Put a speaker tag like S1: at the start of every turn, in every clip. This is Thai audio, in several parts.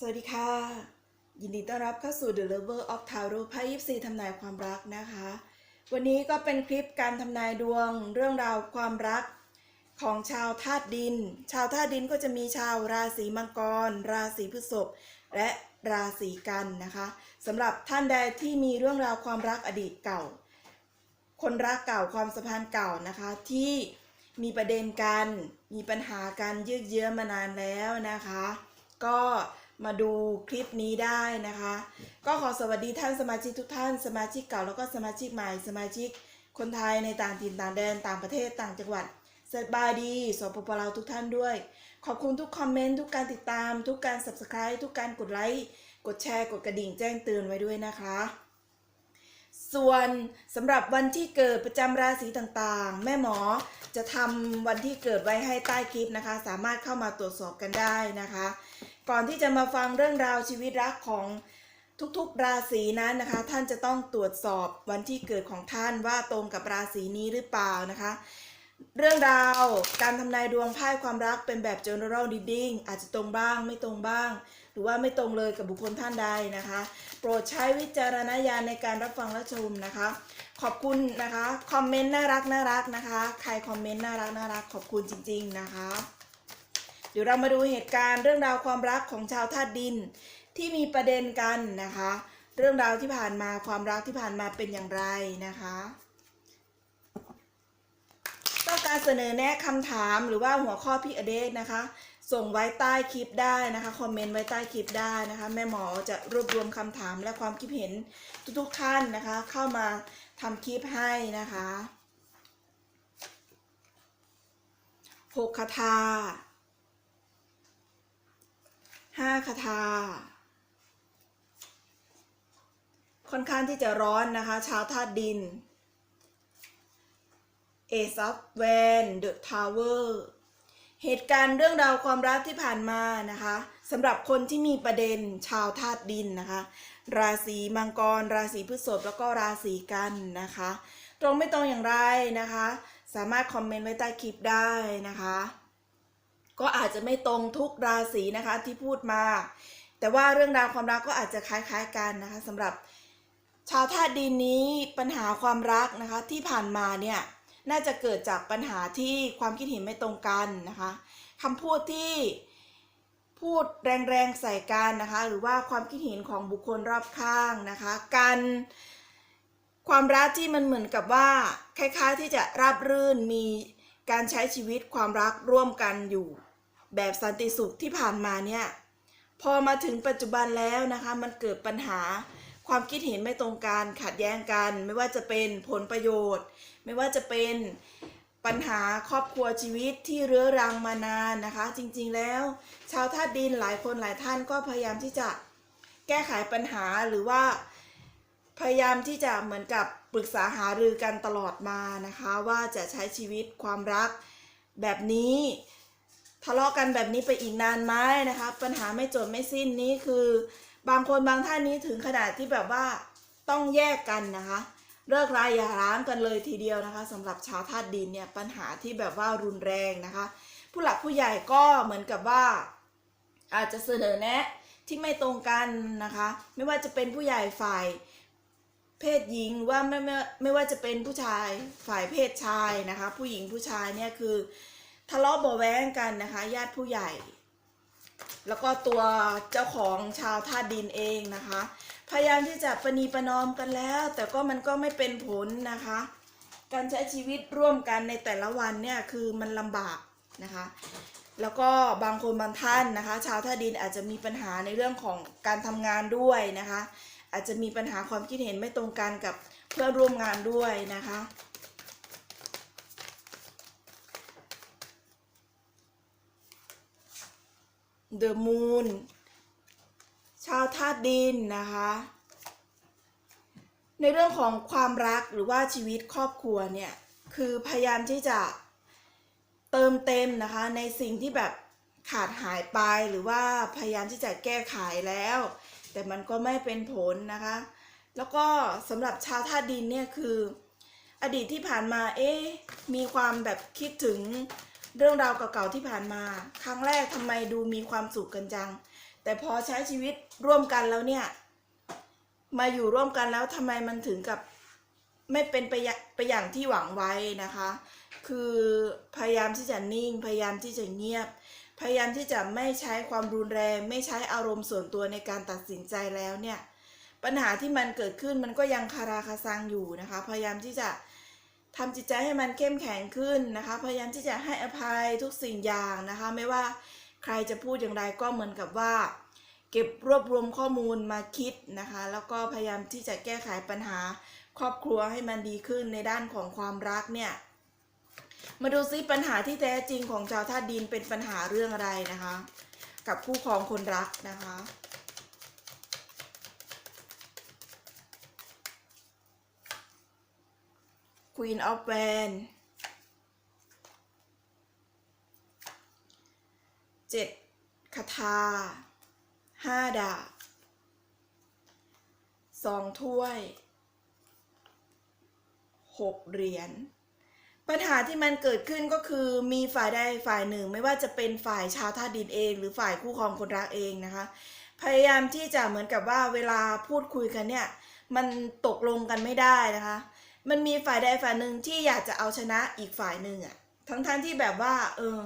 S1: สวัสดีค่ะ ยินดีต้อนรับเข้าสู่ The Lover of Tarot ไพ่ยิปซีทำนายความรักนะคะ วันนี้ก็เป็นคลิปการทำนายดวงเรื่องราวความรักของชาวธาตุดิน ชาวธาตุดินก็จะมีชาวราศีมังกร ราศีพฤษภและราศีกันนะคะสำหรับท่านใดที่มีเรื่องราวความรักอดีตเก่า คนรักเก่าความสัมพันธ์เก่านะคะที่มีประเด็นกัน มีปัญหาการยืดเยื้อมานานแล้วนะคะ ก็ มาดูคลิปนี้ได้นะคะ ก็ขอสวัสดีท่านสมาชิกทุกท่าน สมาชิกเก่าแล้วก็สมาชิกใหม่สมาชิกคนไทยในต่างถิ่นต่างแดนต่างประเทศต่างจังหวัดสบายดีสปปลาวทุกท่านด้วย ขอบคุณทุกคอมเมนต์ทุกการติดตาม ทุกการ subscribe ทุกการกดไลค์กดแชร์กดกระดิ่งแจ้งเตือนไว้ด้วยนะคะ ส่วนสำหรับวันที่เกิดประจำราศีต่างๆ แม่หมอจะทำวันที่เกิดไว้ให้ใต้คลิปนะคะ สามารถเข้ามาตรวจสอบกันได้นะคะ ก่อนที่จะมาฟังเรื่องราวชีวิตรักของทุกๆ ราศีนั้นนะคะ ท่านจะต้องตรวจสอบวันที่เกิดของท่านว่าตรงกับราศีนี้หรือเปล่านะคะ เรื่องราวการทำนายดวงไพ่ความรักเป็นแบบ general reading อาจจะตรงบ้างไม่ตรงบ้าง หรือว่าไม่ตรงเลยกับบุคคลท่านใดนะคะ โปรดใช้วิจารณญาณในการรับฟังและชมนะคะ ขอบคุณนะคะคอมเมนต์น่ารักน่ารักนะคะ ใครคอมเมนต์น่ารักน่ารักขอบคุณจริง ๆ นะคะ ดี๋ยวเรามาดูเหตุการณ์เรื่องราวความรักของชาวธาตุดิน ที่มีประเด็นกันนะคะ เรื่องราวที่ผ่านมาความรักที่ผ่านมาเป็นอย่างไรนะคะต้องการเสนอแนะคำถามหรือว่าหัวข้อพี่อเดกนะคะ ส่งไว้ใต้คลิปได้นะคะคอมเมนต์ไว้ใต้คลิปได้นะคะ แม่หมอจะรวบรวมคำถามและความคิดเห็นทุกๆท่านนะคะ เข้ามาทำคลิปให้นะคะหกคาถา ห้าคาถาค่อนข้างที่จะร้อนนะคะ ชาวธาตุดิน Ace of w a n The Tower เหตุการณ์เรื่องราวความรักที่ผ่านมานะคะสำหรับคนที่มีประเด็นชาวธาตุดินนะคะ ราศีมังกร ราศีพฤษภแล้วก็ราศีกันนะคะ ตรงไม่ตรงอย่างไรนะคะ สามารถคอมเมนต์ไว้ใต้คลิปได้นะคะ ก็อาจจะไม่ตรงทุกราศีนะคะที่พูดมา แต่ว่าเรื่องราวความรักก็อาจจะคล้าย ๆ กันนะคะสำหรับชาวธาตุดินนี้ปัญหาความรักนะคะที่ผ่านมาเนี่ยน่าจะเกิดจากปัญหาที่ความคิดเห็นไม่ตรงกันนะคะคำพูดที่พูดแรงๆใส่กันนะคะ หรือว่าความคิดเห็นของบุคคลรอบข้างนะคะ การความรักที่มันเหมือนกับว่าคล้ายๆที่จะราบรื่นมีการใช้ชีวิตความรักร่วมกันอยู่ แบบสันติสุขที่ผ่านมาเนี่ยพอมาถึงปัจจุบันแล้วนะคะมันเกิดปัญหาความคิดเห็นไม่ตรงกันขัดแย้งกัน ไม่ว่าจะเป็นผลประโยชน์ ไม่ว่าจะเป็นปัญหาครอบครัวชีวิตที่เรื้อรังมานานนะคะ จริงๆแล้ว ชาวธาตุดินหลายคนหลายท่านก็พยายามที่จะแก้ไขปัญหาหรือว่าพยายามที่จะเหมือนกับปรึกษาหารือกันตลอดมานะคะ ว่าจะใช้ชีวิตความรักแบบนี้ ทะเลาะกันแบบนี้ไปอีกนานไหมนะคะ ปัญหาไม่จบไม่สิ้นนี้คือบางคนบางท่านนี้ถึงขนาดที่แบบว่าต้องแยกกันนะคะเลิกรายอย่าร้างกันเลยทีเดียวนะคะสำหรับชาวธาตุดินเนี่ยปัญหาที่แบบว่ารุนแรงนะคะ ผู้หลักผู้ใหญ่ก็เหมือนกับว่า อาจจะเสนอแนะที่ไม่ตรงกันนะคะ ไม่ว่าจะเป็นผู้ใหญ่ฝ่ายเพศหญิงว่าไม่ไม่ไม่ว่าจะเป็นผู้ชายฝ่ายเพศชายนะคะ ผู้หญิงผู้ชายเนี่ยคือ ทะเลาะเบาแว้งกันนะคะ ญาติผู้ใหญ่ แล้วก็ตัวเจ้าของชาวท่าดินเองนะคะ พยายามที่จะประนีประนอมกันแล้ว แต่ก็มันก็ไม่เป็นผลนะคะ การใช้ชีวิตร่วมกันในแต่ละวันเนี่ยคือมันลำบากนะคะ แล้วก็บางคนบางท่านนะคะ ชาวท่าดินอาจจะมีปัญหาในเรื่องของการทำงานด้วยนะคะ อาจจะมีปัญหาความคิดเห็นไม่ตรงกันกับเพื่อนร่วมงานด้วยนะคะ The Moon ชาวธาตุดินนะคะ ในเรื่องของความรักหรือว่าชีวิตครอบครัวเนี่ยคือพยายามที่จะเติมเต็มนะคะในสิ่งที่แบบขาดหายไปหรือว่าพยายามที่จะแก้ไขแล้ว แต่มันก็ไม่เป็นผลนะคะ แล้วก็สำหรับชาวธาตุดินเนี่ยคือ อดีตที่ผ่านมาเอ๊มีความแบบคิดถึง เรื่องราวเก่าๆที่ผ่านมา ครั้งแรกทำไมดูมีความสุขกันจัง แต่พอใช้ชีวิตร่วมกันแล้วเนี่ย มาอยู่ร่วมกันแล้วทำไมมันถึงกับไม่เป็นไปอย่าไปอย่างที่หวังไว้นะคะ คือพยายามที่จะนิ่ง พยายามที่จะเงียบ พยายามที่จะไม่ใช้ความรุนแรง ไม่ใช้อารมณ์ส่วนตัวในการตัดสินใจแล้วเนี่ย ปัญหาที่มันเกิดขึ้นมันก็ยังคาราคาซังอยู่นะคะ พยายามที่จะ ทำจิตใจให้มันเข้มแข็งขึ้นนะคะ พยายามที่จะให้อภัยทุกสิ่งอย่างนะคะ ไม่ว่าใครจะพูดอย่างไรก็เหมือนกับว่า เก็บรวบรวมข้อมูลมาคิดนะคะ แล้วก็พยายามที่จะแก้ไขปัญหาครอบครัวให้มันดีขึ้นในด้านของความรักเนี่ยมาดูซิปัญหาที่แท้จริงของชาวธาตุดินเป็นปัญหาเรื่องอะไรนะคะ กับคู่ครองคนรักนะคะ Queen of Wands เจ็ดคาถาห้าดาบสองถ้วยหกเหรียญปัญหาที่มันเกิดขึ้นก็คือมีฝ่ายใดฝ่ายหนึ่ง ไม่ว่าจะเป็นฝ่ายชาวธาดินเอง หรือฝ่ายคู่ครองคนรักเองนะคะ พยายามที่จะเหมือนกับว่าเวลาพูดคุยกันเนี่ย มันตกลงกันไม่ได้นะคะ มันมีฝ่ายใดฝ่ายหนึ่งที่อยากจะเอาชนะอีกฝ่ายหนึ่งอะทั้งๆทที่แบบว่า เออ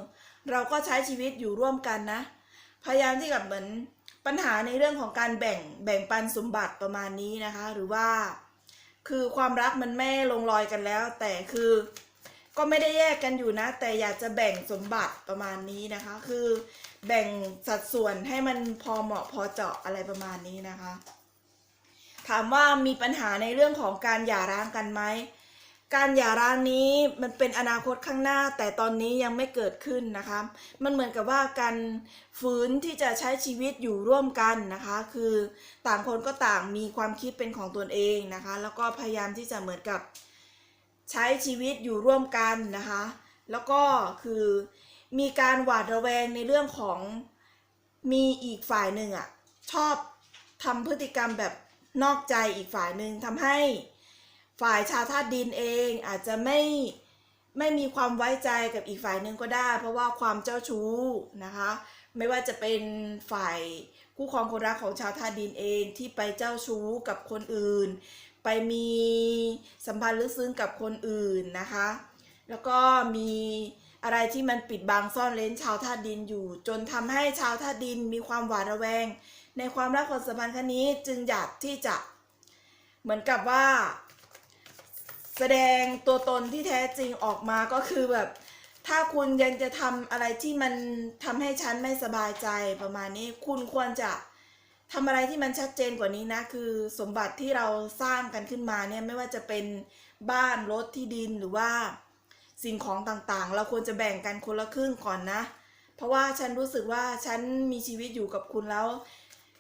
S1: เราก็ใช้ชีวิตอยู่ร่วมกันนะ พยายามที่กับเหมือนปัญหาในเรื่องของการแบ่งแบ่งปันสมบัติประมาณนี้นะคะ หรือว่า คือความรักมันไม่ลงรอยกันแล้ว แต่คือ ก็ไม่ได้แยกกันอยู่นะ แต่อยากจะแบ่งสมบัติประมาณนี้นะคะ คือ แบ่งสัดส่วนให้มันพอเหมาะพอเจาะอะไรประมาณนี้นะคะ ถามว่ามีปัญหาในเรื่องของการหย่าร้างกันไหม การหย่าร้างนี้มันเป็นอนาคตข้างหน้า แต่ตอนนี้ยังไม่เกิดขึ้นนะคะ มันเหมือนกับว่าการฝืนที่จะใช้ชีวิตอยู่ร่วมกันนะคะ คือต่างคนก็ต่างมีความคิดเป็นของตนเองนะคะ แล้วก็พยายามที่จะเหมือนกับใช้ชีวิตอยู่ร่วมกันนะคะ แล้วก็คือมีการหวาดระแวงในเรื่องของมีอีกฝ่ายหนึ่งอะชอบทำพฤติกรรมแบบ นอกใจอีกฝ่ายหนึ่งทำให้ฝ่ายชาวธาตุดินเองอาจจะไม่ไม่มีความไว้ใจกับอีกฝ่ายหนึ่งก็ได้ เพราะว่าความเจ้าชู้นะคะ ไม่ว่าจะเป็นฝ่ายคู่ครองคนรักของชาวธาตุดินเองที่ไปเจ้าชู้กับคนอื่น ไปมีสัมพันธ์ลึกซึ้งกับคนอื่นนะคะ แล้วก็มีอะไรที่มันปิดบังซ่อนเร้นชาวธาตุดินอยู่ จนทำให้ชาวธาตุดินมีความหวาดระแวง ในความรักความสัมพันธ์ครั้งนี้จึงอยากที่จะเหมือนกับว่า แสดงตัวตนที่แท้จริงออกมาก็คือแบบ ถ้าคุณยังจะทำอะไรที่มันทำให้ฉันไม่สบายใจประมาณนี้คุณควรจะทำอะไรที่มันชัดเจนกว่านี้นะ คือสมบัติที่เราสร้างกันขึ้นมาเนี่ยไม่ว่าจะเป็นบ้านรถที่ดินหรือว่าสิ่งของต่างๆ เราควรจะแบ่งกันคนละครึ่งก่อนนะ เพราะว่าฉันรู้สึกว่าฉันมีชีวิตอยู่กับคุณแล้ว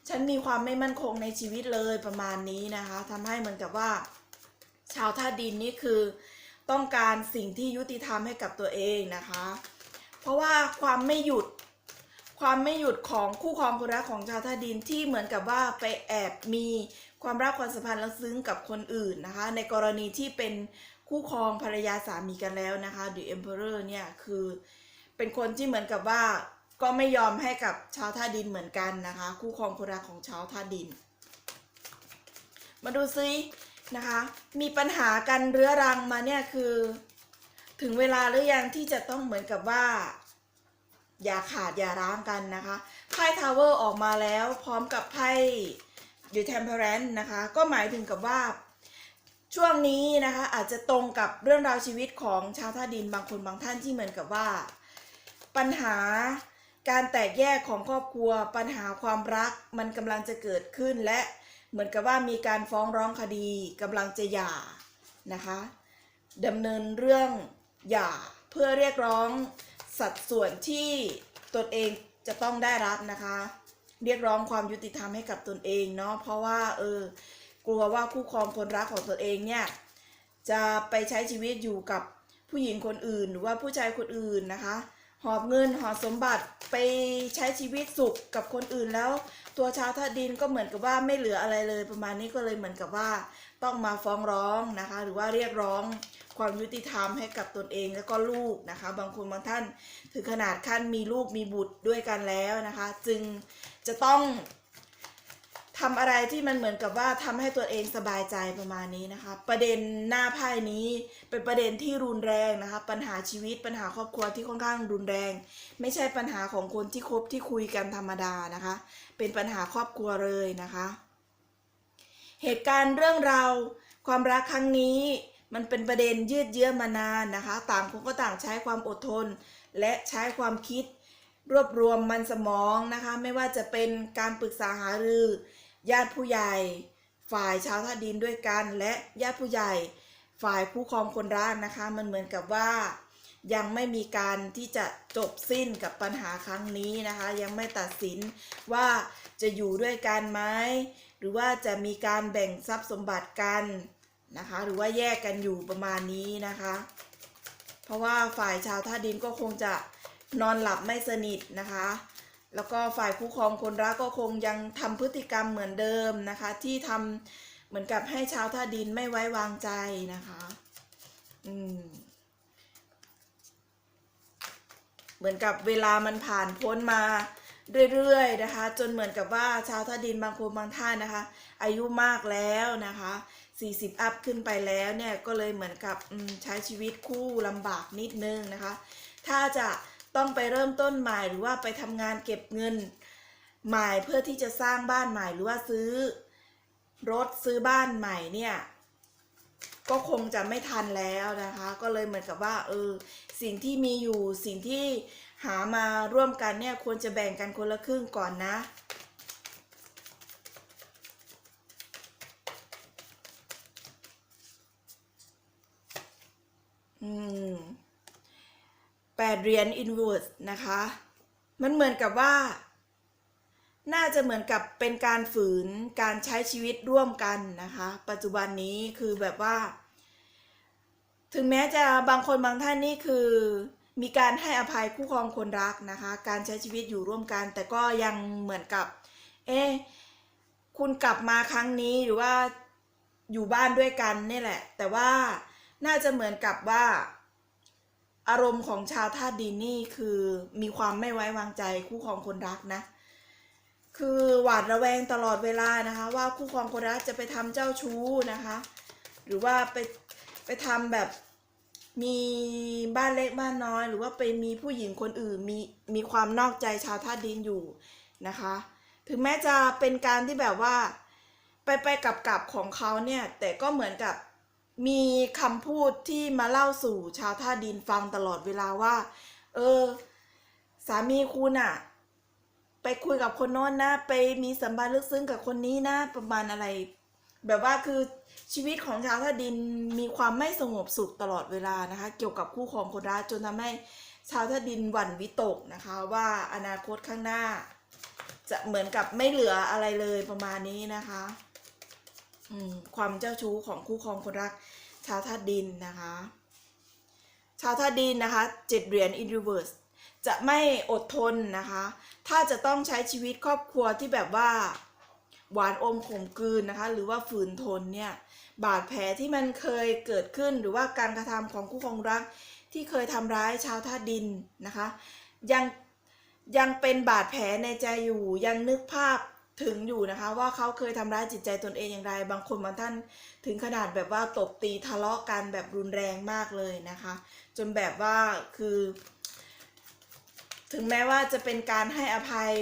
S1: ฉันมีความไม่มั่นคงในชีวิตเลยประมาณนี้นะคะทำให้เหมือนกับว่า ชาวท่าดินนี่คือต้องการสิ่งที่ยุติธรรมให้กับตัวเองนะคะ เพราะว่าความไม่หยุดความไม่หยุดของคู่ครองคนรักของชาวท่าดินที่เหมือนกับว่าไปแอบมีความรักความสัมพันธ์แล้วซึ้งกับคนอื่นนะคะ ในกรณีที่เป็นคู่ครองภรรยาสามีกันแล้วนะคะ The Emperor เนี่ยคือเป็นคนที่เหมือนกับว่า ก็ไม่ยอมให้กับชาวท่าดินเหมือนกันนะคะ คู่ครองคนรักของชาวท่าดิน มาดูซินะคะ มีปัญหากันเรื้อรังมาเนี่ยคือ ถึงเวลาหรือยังที่จะต้องเหมือนกับว่า อย่าขาดอย่าร้างกันนะคะไพ่ทาวเวอร์ออกมาแล้วพร้อมกับไพ่ยูเทมเพอร์เรนนะคะ ก็หมายถึงกับว่าช่วงนี้นะคะอาจจะตรงกับเรื่องราวชีวิตของชาวท่าดินบางคนบางท่านที่เหมือนกับว่า ปัญหา การแตกแยกของครอบครัวปัญหาความรักมันกำลังจะเกิดขึ้นและเหมือนกับว่ามีการฟ้องร้องคดีกำลังจะหย่านะคะดำเนินเรื่องหย่าเพื่อเรียกร้องสัดส่วนที่ตนเองจะต้องได้รับนะคะ เรียกร้องความยุติธรรมให้กับตนเองเนาะเพราะว่าเออกลัวว่าคู่ครองคนรักของตนเองเนี่ยจะไปใช้ชีวิตอยู่กับผู้หญิงคนอื่น หรือว่าผู้ชายคนอื่นนะคะ หอบเงินหอบสมบัติไปใช้ชีวิตสุขกับคนอื่นแล้ว ตัวชาวท่าดินก็เหมือนกับว่าไม่เหลืออะไรเลยประมาณนี้ก็เลยเหมือนกับว่า ต้องมาฟ้องร้องนะคะ หรือว่าเรียกร้องความยุติธรรมให้กับตนเองแล้วก็ลูกนะคะ บางคนบางท่านถึงขนาดขั้นมีลูกมีบุตรด้วยกันแล้วนะคะ จึงจะต้อง ทำอะไรที่มันเหมือนกับว่าทำให้ตัวเองสบายใจประมาณนี้นะคะ ประเด็นหน้าไพ่นี้เป็นประเด็นที่รุนแรงนะคะ ปัญหาชีวิตปัญหาครอบครัวที่ค่อนข้างรุนแรง ไม่ใช่ปัญหาของคนที่คบที่คุยกันธรรมดานะคะ เป็นปัญหาครอบครัวเลยนะคะ เหตุการณ์เรื่องราวความรักครั้งนี้มันเป็นประเด็นยืดเยื้อมานานนะคะ ต่างคนก็ต่างใช้ความอดทน และใช้ความคิดรวบรวมมันสมองนะคะ ไม่ว่าจะเป็นการปรึกษาหารือ ญาติผู้ใหญ่ ฝ่ายชาวท่าดินด้วยกัน และญาติผู้ใหญ่ ฝ่ายผู้ครองคนรักนะคะ มันเหมือนกับว่า ยังไม่มีการที่จะจบสิ้นกับปัญหาครั้งนี้นะคะ ยังไม่ตัดสินว่าจะอยู่ด้วยกันไหมหรือว่าจะมีการแบ่งทรัพย์สมบัติกันนะคะ หรือว่าแยกกันอยู่ประมาณนี้นะคะ เพราะว่าฝ่ายชาวท่าดินก็คงจะนอนหลับไม่สนิทนะคะ แล้วก็ฝ่ายผู้ครองคนรักก็คงยังทำพฤติกรรมเหมือนเดิมนะคะ ที่ทำเหมือนกับให้ชาวท่าดินไม่ไว้วางใจนะคะอืมเหมือนกับเวลามันผ่านพ้นมาเรื่อยๆนะคะ จนเหมือนกับว่าชาวท่าดินบางคนบางท่านนะคะ อายุมากแล้วนะคะ 40 อัพขึ้นไปแล้วเนี่ยก็เลยเหมือนกับใช้ชีวิตคู่ลำบากนิดนึงนะคะ ถ้าจะ ต้องไปเริ่มต้นใหม่หรือว่าไปทำงานเก็บเงินใหม่เพื่อที่จะสร้างบ้านใหม่หรือว่าซื้อรถซื้อบ้านใหม่เนี่ยก็คงจะไม่ทันแล้วนะคะ ก็เลยเหมือนกับว่าเออสิ่งที่มีอยู่สิ่งที่หามาร่วมกันเนี่ยควรจะแบ่งกันคนละครึ่งก่อนนะ อืม ดเหรียญอินเวอร์สนะคะ มันเหมือนกับว่า น่าจะเหมือนกับเป็นการฝืนการใช้ชีวิตร่วมกันนะคะ ปัจจุบันนี้คือแบบว่า ถึงแม้จะบางคนบางท่านนี่คือมีการให้อภัยคู่ครองคนรักนะคะ การใช้ชีวิตอยู่ร่วมกัน แต่ก็ยังเหมือนกับ เอ๊ะคุณกลับมาครั้งนี้หรือว่าอยู่บ้านด้วยกันนี่แหละ แต่ว่าน่าจะเหมือนกับว่า อารมณ์ของชาวธาตุดินนี่คือมีความไม่ไว้วางใจคู่ครองคนรักนะ คือหวาดระแวงตลอดเวลานะคะ ว่าคู่ครองคนรักจะไปทำเจ้าชู้นะคะ หรือว่าไปไปทำแบบมีบ้านเล็กบ้านน้อย หรือว่าไปมีผู้หญิงคนอื่นมีมีความนอกใจชาวธาตุดินอยู่นะคะ ถึงแม้จะเป็นการที่แบบว่า ไปไปกลับกลับของเขาเนี่ยแต่ก็เหมือนกับ มีคำพูดที่มาเล่าสู่ชาวท่าดินฟังตลอดเวลาว่า เออ สามีคุณอะไปคุยกับคนโน้นนะ ไปมีสัมพันธ์ลึกซึ้งกับคนนี้นะประมาณอะไร แบบว่าคือชีวิตของชาวท่าดินมีความไม่สงบสุขตลอดเวลานะคะ เกี่ยวกับคู่ครองคนรักจนทำให้ชาวท่าดินหวั่นวิตกนะคะ ว่าอนาคตข้างหน้า จะเหมือนกับไม่เหลืออะไรเลยประมาณนี้นะคะ ความเจ้าชู้ของคู่ครองคนรัก ชาวธาตุดินนะคะ ชาวธาตุดินนะคะเจ็ดเหรียญอินริเว r ร์สจะไม่อดทนนะคะ ถ้าจะต้องใช้ชีวิตครอบครัวที่แบบว่าหวานอมขมกลืนนะคะ หรือว่าฝืนทนเนี่ย บาดแผลที่มันเคยเกิดขึ้นหรือว่าการกระทำของคู่ครองรัก ที่เคยทำร้ายชาวธาดินนะคะ ยังยังเป็นบาดแผลในใจอยู่ยังนึกภาพ ถึงอยู่นะคะ ว่าเขาเคยทำร้ายจิตใจตนเองอย่างไร บางคนบางท่านถึงขนาดแบบว่าตบตีทะเลาะกันแบบรุนแรงมากเลยนะคะ จนแบบว่าคือ ถึงแม้ว่าจะเป็นการให้อภัย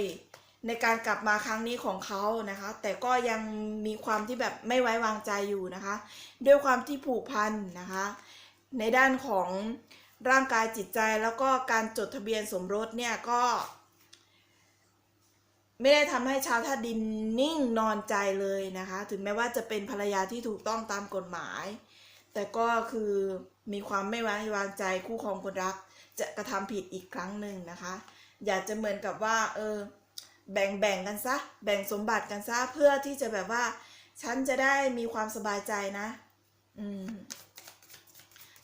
S1: ในการกลับมาครั้งนี้ของเขานะคะ แต่ก็ยังมีความที่แบบไม่ไว้วางใจอยู่นะคะ ด้วยความที่ผูกพันนะคะ ในด้านของร่างกายจิตใจแล้วก็การจดทะเบียนสมรสเนี่ยก็ ไม่ได้ทำให้ชาวท่าดินนิ่งนอนใจเลยนะคะ ถึงแม้ว่าจะเป็นภรรยาที่ถูกต้องตามกฎหมาย แต่ก็คือมีความไม่ไว้วางใจคู่ครองคนรัก จะกระทำผิดอีกครั้งหนึ่งนะคะ อยากจะเหมือนกับว่า เออ แบ่งแบ่งกันซะ แบ่งสมบัติกันซะเพื่อที่จะแบบว่า ฉันจะได้มีความสบายใจนะ อืม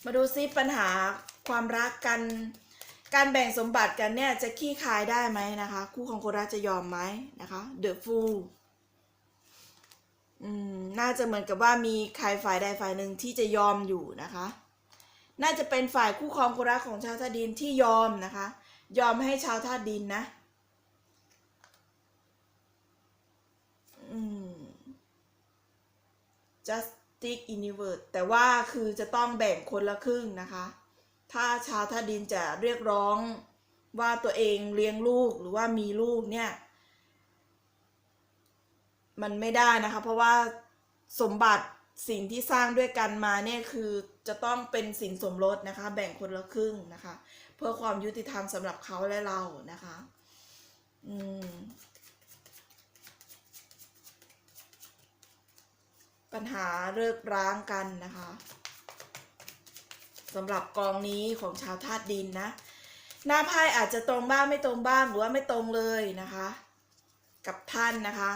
S1: มาดูซิปัญหาความรักกัน การแบ่งสมบัติกันเนี่ยจะขี้คายได้ไหมนะคะ คู่ของโคราจะยอมไหมนะคะเดอะฟูลน่าจะเหมือนกับว่ามีใครฝ่ายใดฝ่ายหนึ่งที่จะยอมอยู่นะคะ น่าจะเป็นฝ่ายคู่ครองโคราของชาวท่าดินที่ยอมนะคะ ยอมให้ชาวท่าดินนะอืม just stick in i v e r s e แต่ว่าคือจะต้องแบ่งคนละครึ่งนะคะ ถ้าชาวท่าดินจะเรียกร้องว่าตัวเองเลี้ยงลูกหรือว่ามีลูกเนี่ย มันไม่ได้นะคะ เพราะว่าสมบัติสิ่งที่สร้างด้วยกันมาเนี่ยคือจะต้องเป็นสินสมรสนะคะ แบ่งคนละครึ่งนะคะ เพื่อความยุติธรรมสำหรับเขาและเรานะคะอืมปัญหาเลิกร้างกันนะคะ สำหรับกองนี้ของชาวธาตุดินนะ หน้าไพ่อาจจะตรงบ้างไม่ตรงบ้างหรือว่าไม่ตรงเลยนะคะ กับท่านนะคะ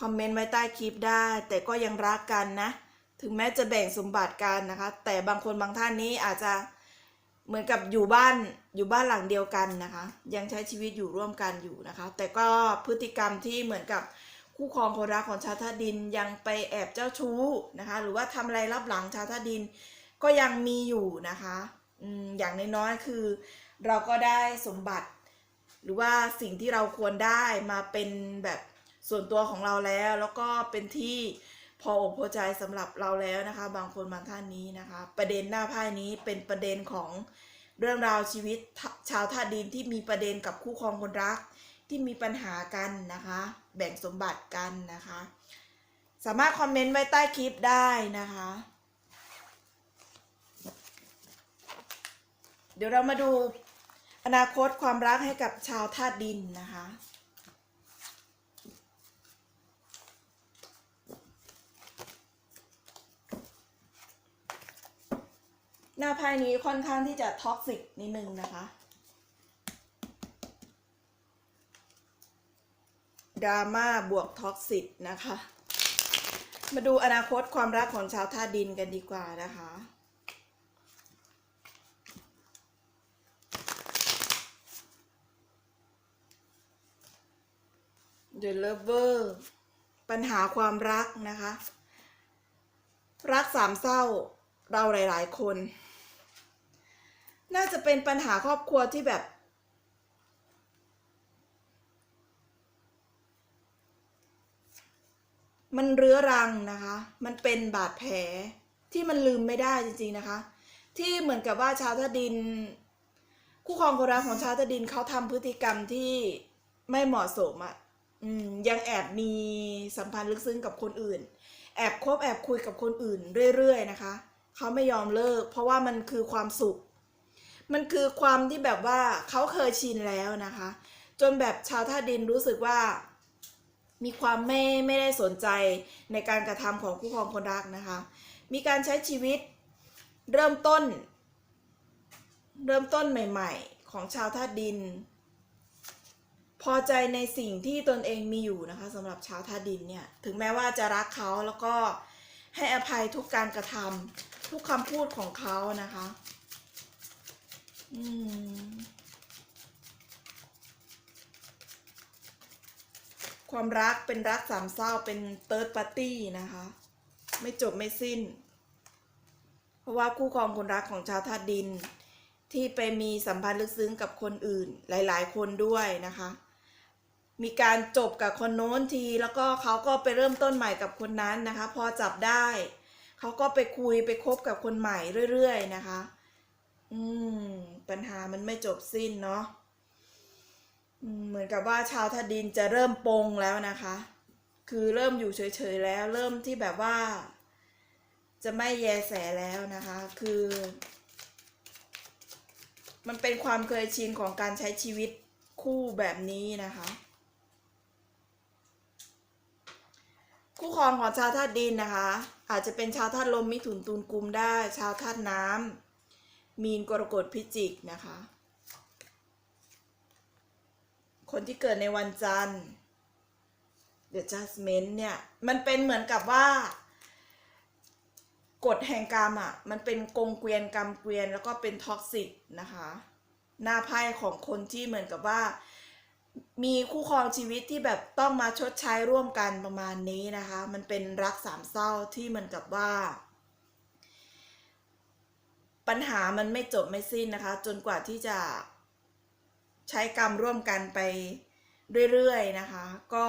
S1: คอมเมนต์ไว้ใต้คลิปได้ แต่ก็ยังรักกันนะ ถึงแม้จะแบ่งสมบัติกันนะคะ แต่บางคนบางท่านนี้อาจจะเหมือนกับอยู่บ้านอยู่บ้านหลังเดียวกันนะคะ ยังใช้ชีวิตอยู่ร่วมกันอยู่นะคะ แต่ก็พฤติกรรมที่เหมือนกับคู่ครองคนรักของชาตุดินยังไปแอบเจ้าชู้นะคะ หรือว่าทำอะไรรับหลังชาตุดิน ก็ยังมีอยู่นะคะอย่างน้อยๆคือ เราก็ได้สมบัติ หรือว่าสิ่งที่เราควรได้มาเป็นแบบส่วนตัวของเราแล้ว แล้วก็เป็นที่พออกพอใจสำหรับเราแล้วนะคะ บางคนบางท่านนี้นะคะ ประเด็นหน้าไพ่นี้เป็นประเด็นของเรื่องราวชีวิตชาวท่าดินที่มีประเด็นกับคู่ครองคนรักที่มีปัญหากันนะคะ แบ่งสมบัติกันนะคะ สามารถคอมเมนต์ไว้ใต้คลิปได้นะคะ เดี๋ยวเรามาดูอนาคตความรักให้กับชาวธาตุดินนะคะ หน้าไพ่นี้ค่อนข้างที่จะท็อกซิกนิดนึงนะคะดราม่าบวกท็อกซิกนะคะ มาดูอนาคตความรักของชาวธาตุดินกันดีกว่านะคะ The Lover ปัญหาความรักนะคะ รักสามเศร้าเราหลาย ๆ คน น่าจะเป็นปัญหาครอบครัวที่แบบ มันเรื้อรังนะคะ มันเป็นบาดแผลที่มันลืมไม่ได้จริง ๆ นะคะ ที่เหมือนกับว่าชาวทดิน คู่ครองคนรักของชาวทดินเขาทำพฤติกรรมที่ไม่เหมาะสมอะ่ะ อืมยังแอบมีสัมพันธ์ลึกซึ้งกับคนอื่น แอบคบแอบคุยกับคนอื่นเรื่อยๆนะคะเขาไม่ยอมเลิก เพราะว่ามันคือความสุข มันคือความที่แบบว่าเขาเคยชินแล้วนะคะ จนแบบชาวท่าดินรู้สึกว่า มีความไม่ไม่ได้สนใจในการกระทำของคู่ครองคนรักนะคะ มีการใช้ชีวิตเริ่มต้น เริ่มต้นใหม่ ๆ ของชาวท่าดิน พอใจในสิ่งที่ตนเองมีอยู่นะคะสำหรับชาวท่าดินเนี่ยถึงแม้ว่าจะรักเขาแล้วก็ให้อภัยทุกการกระทำทุกคำพูดของเขานะคะอืมความรักเป็นรักสามเศร้าเป็นเติร์ดปาร์ตี้นะคะ ไม่จบไม่สิ้น เพราะว่าคู่ครองคนรักของชาวธาตุดิน ที่ไปมีสัมพันธ์ลึกซึ้งกับคนอื่นหลาย ๆ คนด้วยนะคะ มีการจบกับคนโน้นที แล้วก็เขาก็ไปเริ่มต้นใหม่กับคนนั้นนะคะ พอจับได้เขาก็ไปคุยไปคบกับคนใหม่เรื่อยๆนะคะ อืม ปัญหามันไม่จบสิ้นเนาะเหมือนกับว่าชาวทดินจะเริ่มปงแล้วนะคะ คือเริ่มอยู่เฉยๆแล้ว เริ่มที่แบบว่า จะไม่แยแสแล้วนะคะ คือ มันเป็นความเคยชินของการใช้ชีวิตคู่แบบนี้นะคะ คู่ครองของชาวธาตุดินนะคะ อาจจะเป็นชาวธาตุลมมิถุนตุลกุมได้ ชาวธาตุน้ำมีนกรกฎพิจิกนะคะ คนที่เกิดในวันจันทร์ The Judgment เนี่ย มันเป็นเหมือนกับว่ากฎแห่งกรรมอะ มันเป็นกงเกวียนกรรมเกวียนแล้วก็เป็นท็อกซิกนะคะ หน้าไพ่ของคนที่เหมือนกับว่า มีคู่ครองชีวิตที่แบบต้องมาชดใช้ร่วมกันประมาณนี้นะคะ มันเป็นรักสามเศร้าที่เหมือนกับว่า ปัญหามันไม่จบไม่สิ้นนะคะ จนกว่าที่จะใช้กรรมร่วมกันไปเรื่อยๆนะคะ ก็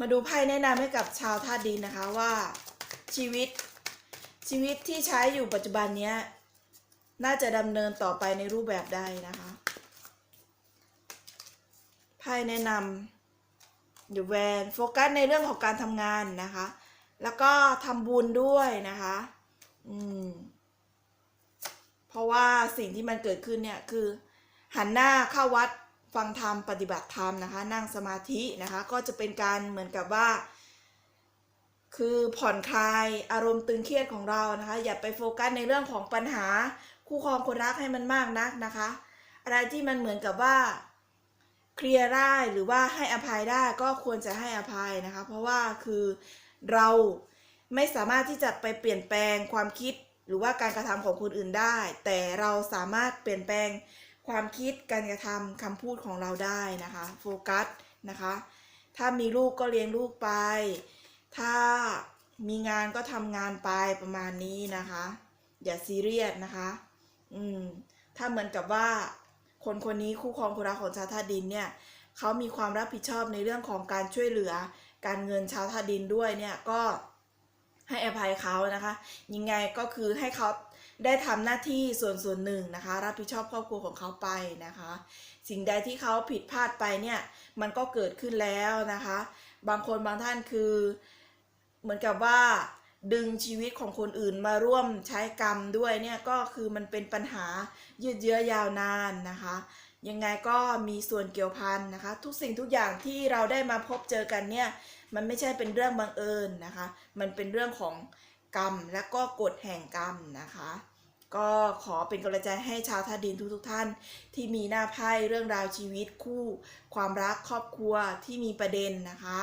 S1: มาดูไพ่แนะนำให้กับชาวธาตุดินนะคะว่าชีวิตชีวิตที่ใช้อยู่ปัจจุบันนี้น่าจะดำเนินต่อไปในรูปแบบใดนะคะ ไพ่แนะนำเดอะแวนโฟกัสในเรื่องของการทำงานนะคะ แล้วก็ทำบุญด้วยนะคะ อืม เพราะว่าสิ่งที่มันเกิดขึ้นเนี่ยคือ หันหน้าเข้าวัดฟังธรรมปฏิบัติธรรมนะคะ นั่งสมาธินะคะ ก็จะเป็นการเหมือนกับว่า คือผ่อนคลายอารมณ์ตึงเครียดของเรานะคะ อย่าไปโฟกัสในเรื่องของปัญหาคู่ครองคนรักให้มันมากนักนะคะ อะไรที่มันเหมือนกับว่า เคลียร์ได้หรือว่าให้อภัยได้ก็ควรจะให้อภัยนะคะ เพราะว่าคือเราไม่สามารถที่จะไปเปลี่ยนแปลงความคิดหรือว่าการกระทำของคนอื่นได้ แต่เราสามารถเปลี่ยนแปลงความคิดการกระทำคำพูดของเราได้นะคะโฟกัสนะคะ ถ้ามีลูกก็เลี้ยงลูกไป ถ้ามีงานก็ทำงานไปประมาณนี้นะคะ อย่าซีเรียสนะคะ อืมถ้าเหมือนกับว่า คนคนนี้คู่ครองคนรักของชาวธาดินเนี่ยเขามีความรับผิดชอบในเรื่องของการช่วยเหลือ การเงินชาวธาดินด้วยเนี่ยก็ให้อภัยเขานะคะยังไงก็คือให้เขาได้ทำหน้าที่ส่วนส่วนหนึ่งนะคะ รับผิดชอบครอบครัวของเขาไปนะคะ สิ่งใดที่เขาผิดพลาดไปเนี่ยมันก็เกิดขึ้นแล้วนะคะ บางคนบางท่านคือ เหมือนกับว่า ดึงชีวิตของคนอื่นมาร่วมใช้กรรมด้วยเนี่ยก็คือมันเป็นปัญหายืดเยื้อยาวนานนะคะ ยังไงก็มีส่วนเกี่ยวพันนะคะ ทุกสิ่งทุกอย่างที่เราได้มาพบเจอกันเนี่ยมันไม่ใช่เป็นเรื่องบังเอิญนะคะ มันเป็นเรื่องของกรรมและก็กฎแห่งกรรมนะคะ ก็ขอเป็นกำลังใจให้ชาวท่าดินทุกๆท่าน ที่มีหน้าไพ่เรื่องราวชีวิตคู่ ความรักครอบครัวที่มีประเด็นนะคะ